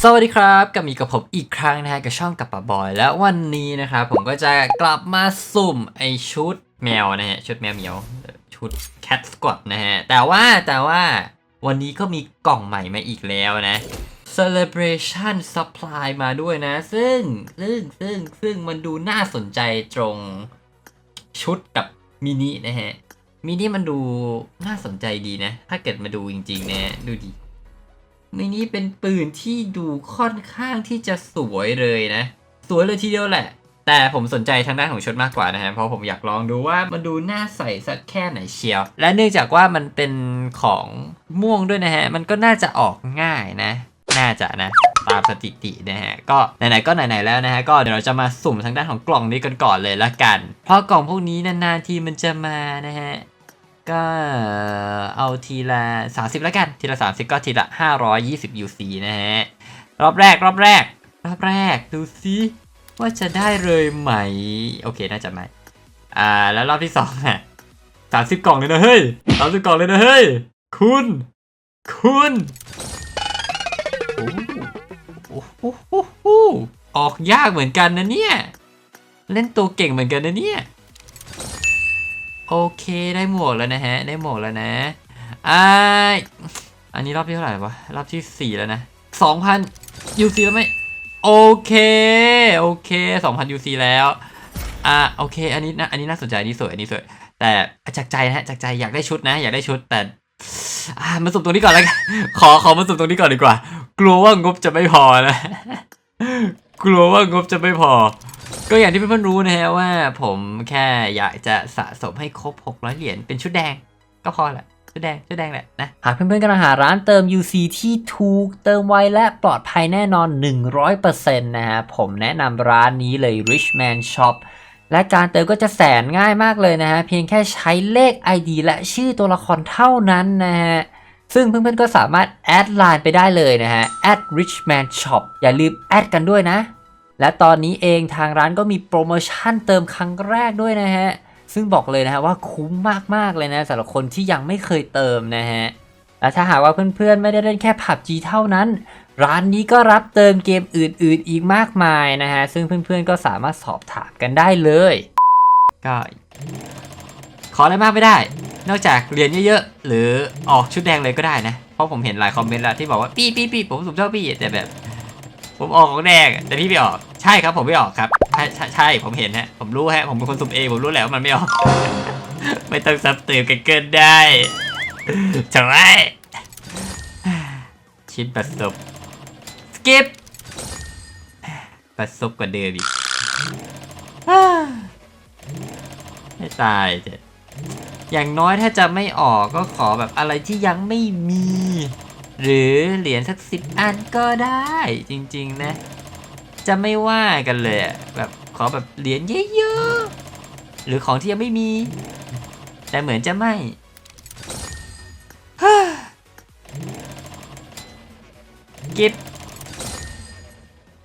สวัสดีครับกลับมีกับผมอีกครั้งนะฮะกับช่องกับปะบอย และวันนี้นะครับผมก็จะกลับมาสุ่มไอชุดแมวนะฮะชุดแมวเหมียวชุด Cat Squad นะฮะแต่ว่าแต่ว่าวันนี้ก็มีกล่องใหม่มาอีกแล้วนะ Celebration Supply มาด้วยนะ ซึ่งซึ่งซึ่งซึ่งมันดูน่าสนใจตรงชุดกับมินินะฮะมินิมันดูน่าสนใจดีนะ ถ้าเกิดมาดูจริงๆนะดูดี มินิเป็นปืนที่ดูค่อนข้างที่จะสวยเลยนะ สวยเลยทีเดียวแหละ แต่ผมสนใจทางด้านของชุดมากกว่านะฮะ เพราะผมอยากลองดูว่ามันดูน่าใส่สักแค่ไหนเชียว และเนื่องจากว่ามันเป็นของม่วงด้วยนะฮะ มันก็น่าจะออกง่ายนะ น่าจะนะตามสถิตินะฮะ ก็ไหนๆก็ไหนๆแล้วนะฮะ ก็เดี๋ยวเราจะมาสุ่มทางด้านของกล่องนี้กันก่อนเลยละกัน เพราะกล่องพวกนี้นานๆทีมันจะมานะฮะ ก็เอาทีละ 30 แล้วกัน ทีละ 30 ก็ทีละ 520 UC นะฮะ รอบแรก รอบแรก รอบแรก ดูซิว่าจะได้เลยไหม โอเค น่าจะไม่ อ่า แล้วรอบที่สองอะ30กล่องเลยนะเฮ้ย30กล่องเลยนะเฮ้ย คุณ คุณโอ้โหออกยากเหมือนกันนะเนี่ย เล่นตัวเก่งเหมือนกันนะเนี่ย โอเคได้หมวกแล้วนะฮะ ได้หมวกแล้วนะอ่าอันนี้รอบที่เท่าไหร่วะ รอบที่ 4 แล้วนะ 2,000 UC แล้วไหมโอเคโอเค 2,000 UC แล้วอ่าโอเค อันนี้นะอันนี้น่าสนใจอันนี้สวยอันนี้สวย แต่จากใจนะฮะจากใจอยากได้ชุดนะ อยากได้ชุดแต่อามาสุ่มตรงนี้ก่อนแล้วกันขอขอมาสุ่มตรงนี้ก่อนดีกว่า กลัวว่างบจะไม่พอนะ กลัวว่างบจะไม่พอ ก็อย่างที่เพื่อนๆรู้นะฮะว่าผมแค่อยากจะสะสมให้ครบ 600 เหรียญเป็นชุดแดงก็พอแหละชุดแดงชุดแดงแหละนะ หากเพื่อนๆกำลังหาร้านเติม UC ที่ถูกเติมไวและปลอดภัยแน่นอน 100%นะฮะ ผมแนะนำร้านนี้เลย Richman Shop และการเติมก็จะแสนง่ายมากเลยนะฮะ เพียงแค่ใช้เลข ID และชื่อตัวละครเท่านั้นนะฮะซึ่งเพื่อนๆก็สามารถแอดไลน์ไปได้เลยนะฮะ @richman shop อย่าลืมแอดกันด้วยนะ และตอนนี้เองทางร้านก็มีโปรโมชั่นเติมครั้งแรกด้วยนะฮะ ซึ่งบอกเลยนะฮะว่าคุ้มมากๆเลยนะสำหรับคนที่ยังไม่เคยเติมนะฮะ และถ้าหากว่าเพื่อนๆ ไม่ได้เล่นแค่ PUBG เท่านั้น ร้านนี้ก็รับเติมเกมอื่นๆ อีกมากมายนะฮะ ซึ่งเพื่อนๆ ก็สามารถสอบถามกันได้เลย ก็ ขออะไรมากไม่ได้ นอกจากเรียนเยอะๆ หรือออกชุดแดงเลยก็ได้นะ เพราะผมเห็นหลายคอมเมนต์แล้วที่บอกว่าปี้ปี้ปี้ผมสุ่มชอบปี้แต่แบบ ผมออกของแดงแต่พี่ไม่ออก ใช่ครับผมไม่ออกครับ ใช่ใช่ใช่ผมเห็นฮะ ผมรู้ฮะ ผมเป็นคนสุ่มเองผมรู้แล้ววามันไม่ออก ไม่ต้องซับเติมกันเกินได้ใช่ไหมชิปบัสซบสกิปบัสซบกว่าเดิมอีกให้ตายเถอะอย่างน้อยถ้าจะไม่ออกก็ขอแบบอะไรที่ยังไม่มี หรือเหรียญสักสิบอันก็ได้จริง ๆ นะ จะไม่ว่ากันเลยแบบขอแบบเหรียญเยอะๆหรือของที่ยังไม่มี แต่เหมือนจะไม่กิฟ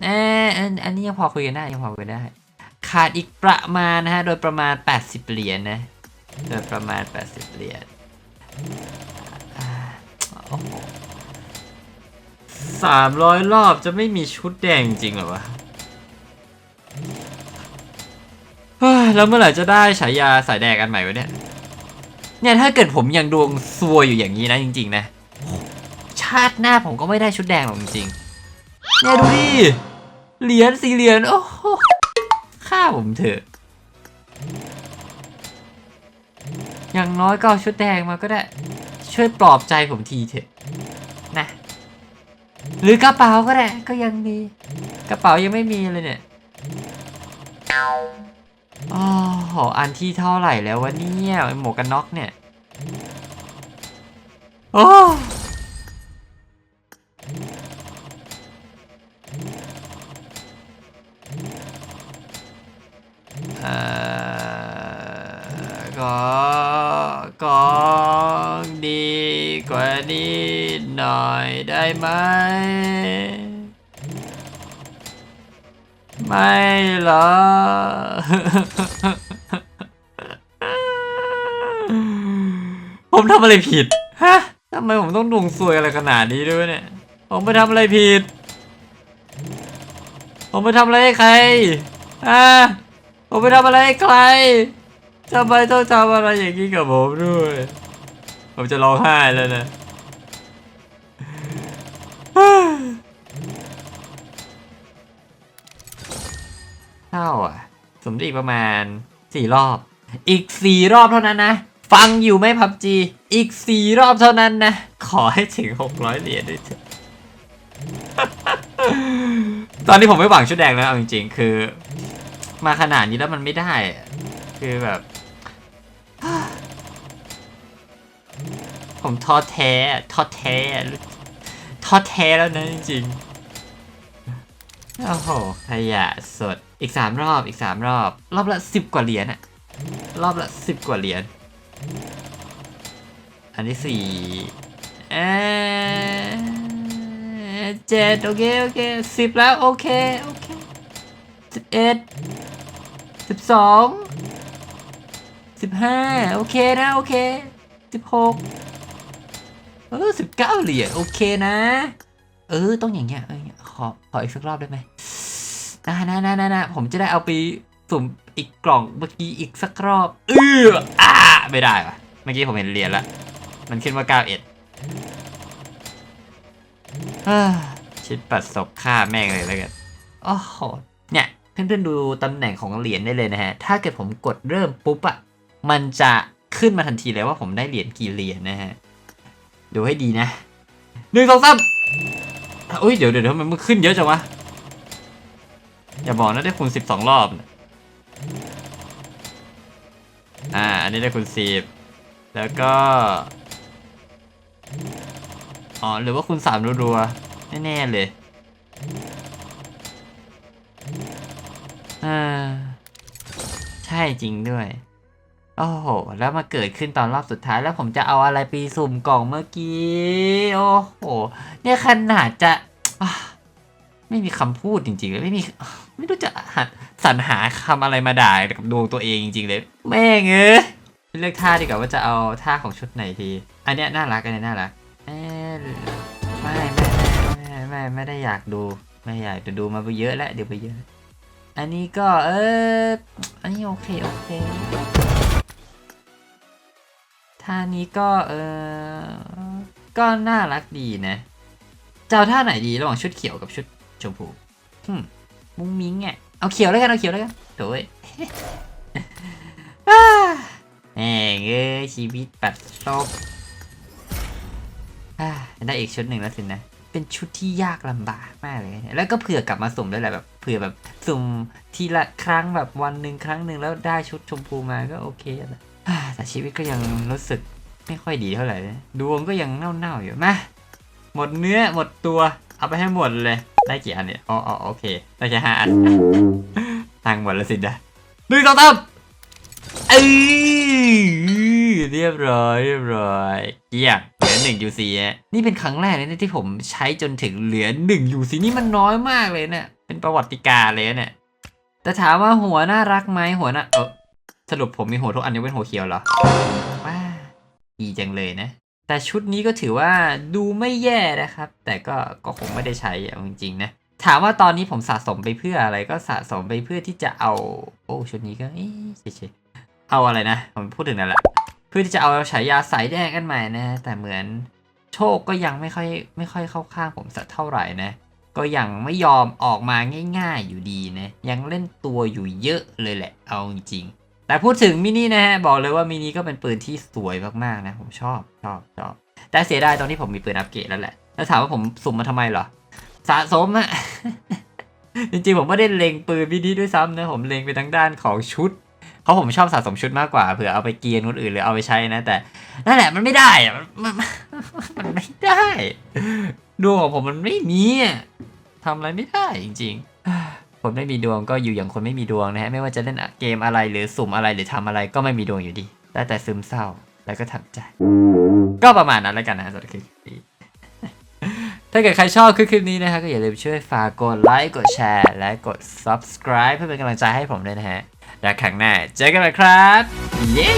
เอออันอันนี้ยังพอคุยกันได้ยังพอคุยกันได้ ขาดอีกประมาณนะฮะ โดยประมาณ 80 เหรียญนะ โดยประมาณ 80 เหรียญ สามร้อยรอบจะไม่มีชุดแดงจริงหรอวะแล้วเมื่อไหร่จะได้ฉายาสายแดงกันใหม่วะเนี่ย เนี่ยถ้าเกิดผมยังดวงซัวอยู่อย่างนี้นะจริง ๆ นะ ชาติหน้าผมก็ไม่ได้ชุดแดงหรอกจริงๆเนี่ยดูดิเหรียญสี่เหรียญโอ้โหฆ่าผมเถอะอย่างน้อยก็เอาชุดแดงมาก็ได้ ช่วยปลอบใจผมทีเถอะ หรือกระเป๋าก็ได้ก็ยังดี กระเป๋ายังไม่มีเลยเนี่ยอ๋อโหอันที่เท่าไหร่แล้ววะเนี่ยไอหมวกกันน็อกเนี่ย โอ้ น่อยได้ไหม ไม่หรอ ผมทำอะไรผิด ฮะทำไมผมต้องดวงซวยอะไรขนาดนี้ด้วยเนี่ย ผมไปทำอะไรผิด ผมไปทำอะไรให้ใครอ่าผมไปทำอะไรให้ใครทำไมต้องทำอะไรอย่างนี้กับผมด้วย ผมจะร้องไห้แล้วนะ ท่าอะสมมติอีกประมาณสี่รอบ อีกสี่รอบเท่านั้นนะ ฟังอยู่ไหมพับจีอีกสี่รอบเท่านั้นนะ ขอให้ถึงหกร้อยเหรียญด้วยเถอะตอนนี้ผมไม่หวังชุดแดงแล้วเอาจริง ๆ คือ มาขนาดนี้แล้วมันไม่ได้ คือแบบ ผมท้อแท้ท้อแท้ท้อแท้แล้วนะจริงๆโอ้โหขยะสด อีกสามรอบอีกสามรอบ รอบละสิบกว่าเหรียญอะรอบละสิบกว่าเหรียญอันที่สี่เออเจ็ดโอเคโอเคสิบแล้วโอเคโอเคสิบเอ็ดสิบสองสิบห้าโอเคนะโอเคสิบหกเออสิบเก้าเหรียญโอเคนะ เออต้องอย่างเงี้ยเออขอขออีกสักรอบได้ไหม นะนะนะนะนะผมจะได้เอาไปสุ่มอีกกล่องเมื่อกี้อีกสักรอบเอออ่าไม่ได้ว่ะเมื่อกี้ผมเห็นเหรียญละ มันขึ้นว่า91เอ้อชิดปัดศพฆ่าแม่งเลยแล้วกันโอ้โหเนี่ยเพื่อนๆดูตำแหน่งของเหรียญได้เลยนะฮะ ถ้าเกิดผมกดเริ่มปุ๊บอะมันจะขึ้นมาทันทีเลยว่าผมได้เหรียญกี่เหรียญนะฮะ ดูให้ดีนะหนึ่งสองสามอุ้ยเดี๋ยวเดี๋ยวมันขึ้นเยอะจังวะ อย่าบอกนะได้คูณสิบสองรอบนะอ่า อันนี้ได้คูณสิบ แล้วก็ อ๋อ หรือว่าคูณสามรัวๆแน่ๆเลยอ่าใช่จริงด้วย โอ้โห แล้วมาเกิดขึ้นตอนรอบสุดท้ายแล้วผมจะเอาอะไรไปสุ่มกล่องเมื่อกี้ โอ้โห เนี่ยขนาดจะ ไม่มีคำพูดจริงๆเลยไม่มีไม่รู้จะหัดสรรหาคำอะไรมาด่ากับดวงตัวเองจริงๆเลย แม่งเอ้ยเลือกท่าดีกว่าว่าจะเอาท่าของชุดไหนดีอันเนี้ยน่ารักอันเนี้ยน่ารักไม่ไม่ไม่ไม่ไม่ได้อยากดูไม่อยากจะดูมาไปเยอะแล้วเดี๋ยวไปเยอะ อันนี้ก็เอออันนี้โอเคโอเคท่านี้ก็เออก็น่ารักดีนะจะเอาท่าไหนดีระหว่างชุดเขียวกับชุด ชมพูหึมมุ้งมิ้งอะเอาเขียวแล้วกันเอาเขียวแล้วกันโถ่เอ้ยอ้าแหม่งเอ้ยชีวิตปัดซบอ่าได้อีกชุดหนึ่งแล้วสินะ เป็นชุดที่ยากลำบากมากเลยเนี่ยแล้วก็เผื่อกลับมาสุ่มด้วยแหละแบบเผื่อแบบสุ่มทีละครั้งแบบวันหนึ่งครั้งหนึ่งแล้วได้ชุดชมพูมาก็โอเคแล้วอ่าแต่ชีวิตก็ยังรู้สึกไม่ค่อยดีเท่าไหร่นะดวงก็ยังเน่าๆอยู่มาหมดเนื้อหมดตัว เอาไปให้หมดเลย ได้กี่อันเนี่ยอ๋ออ๋อโอเค ได้แค่ห้าอันตังค์หมดแล้วสินะหนึ่งสองสามเอ้ยเรียบร้อย เรียบร้อยเกี่ยงเหลือหนึ่ง UC ฮะนี่เป็นครั้งแรกเลยนะที่ผมใช้จนถึงเหลือหนึ่ง UC นี่มันน้อยมากเลยเนี่ย เป็นประวัติการณ์เลยนะเนี่ย แต่ถามว่าหัวน่ารักไหมหัวน่าเออสรุปผมมีหัวทุกอันยกเว้นหัวเขียวเหรอว้าดีจังเลยนะ แต่ชุดนี้ก็ถือว่าดูไม่แย่นะครับ แต่ก็ก็คงไม่ได้ใช้เอาจริงๆนะถามว่าตอนนี้ผมสะสมไปเพื่ออะไรก็สะสมไปเพื่อที่จะเอา โอ้ชุดนี้ก็เอ๊ะเฉยๆเอาอะไรนะผมพูดถึงนั่นแหละเพื่อที่จะเอาฉายาสายแดงกันใหม่นะ แต่เหมือนโชคก็ยังไม่ค่อยไม่ค่อยเข้าข้างผมสักเท่าไหร่นะ ก็ยังไม่ยอมออกมาง่าย ๆอยู่ดีนะยังเล่นตัวอยู่เยอะเลยแหละ เอาจริงๆ แต่พูดถึงมินินะฮะบอกเลยว่ามินิก็เป็นปืนที่สวยมากๆนะ ผมชอบชอบชอบแต่เสียดายตอนที่ผมมีปืนอัปเกรดแล้วแหละ แล้วถามว่าผมสุ่มมาทำไมเหรอ สะสมอะจริงๆ ผมไม่ได้เล็งปืนมินิด้วยซ้ำนะ ผมเล็งไปทางด้านของชุดเพราะผมชอบสะสมชุดมากกว่าเผื่อเอาไปเกียร์คนอื่นหรือเอาไปใช้นะแต่นั่นแหละมันไม่ได้อะมันมันมันไม่ได้ดวงของผมมันไม่มีอะทำอะไรไม่ได้จริง ๆ คนไม่มีดวงก็อยู่อย่างคนไม่มีดวงนะฮะไม่ว่าจะเล่นเกมอะไรหรือสุ่มอะไรหรือทำอะไรก็ไม่มีดวงอยู่ดีได้แต่ซึมเศร้าแล้วก็ทำใจ ก็ประมาณนั้นแล้วกันนะสำหรับคลิปนี้ถ้าเกิดใครชอบคลิปนี้นะฮะก็อย่าลืมช่วยฝากกดไลค์กดแชร์และกด subscribe เพื่อเป็นกำลังใจให้ผมด้วยนะฮะแล้วครั้งหน้าเจอกันใหม่ครับ เย้